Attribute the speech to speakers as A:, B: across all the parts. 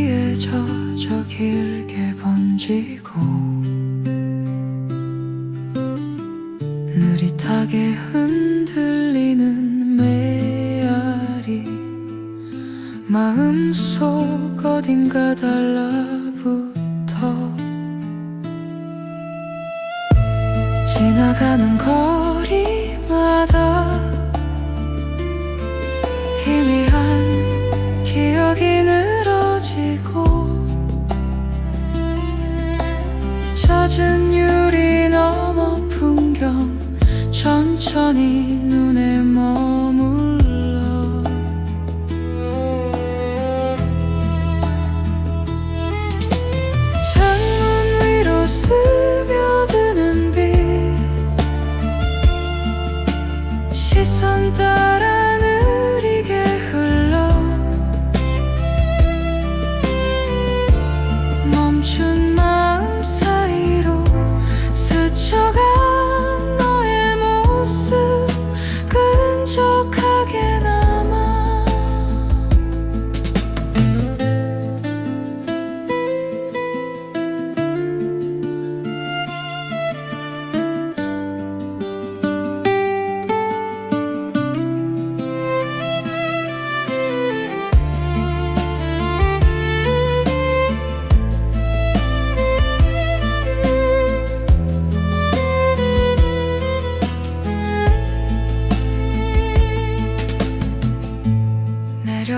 A: 밤비에 젖어 길게 번지고 느릿하게 흔들리는 메아리 마음속 어딘가 달라붙어 지나가는 거리마다 희미한 기억이 늘 젖은 유리 넘어 풍경 천천히 눈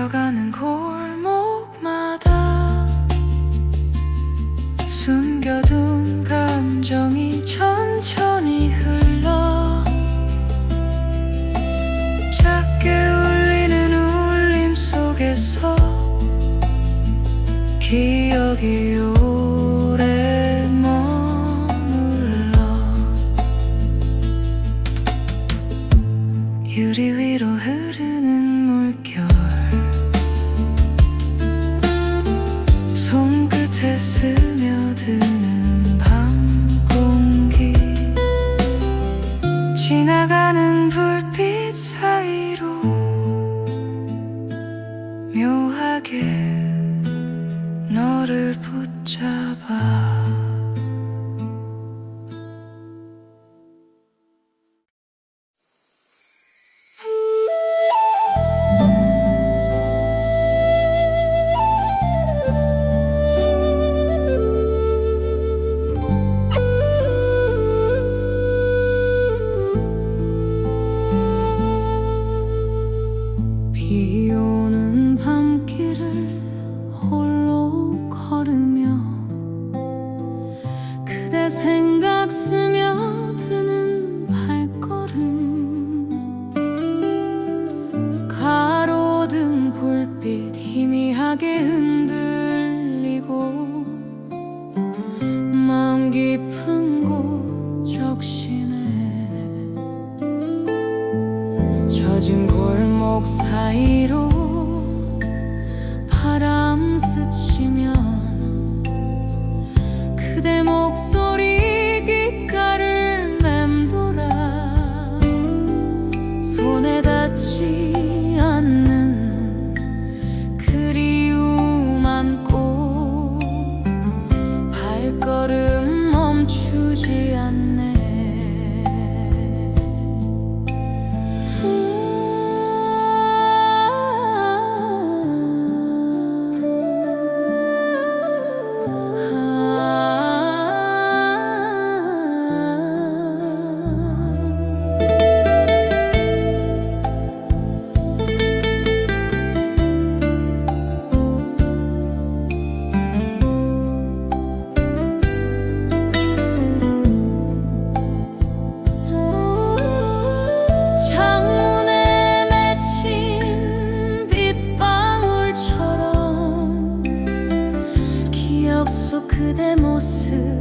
A: 내려가는 골목마다 숨겨둔 감정이 천천히 흘러 작게 울리는 울림 속에서 기억이 오래 머물러. 유리 너를 붙잡아. 비 그대 목소리 속 그대 모습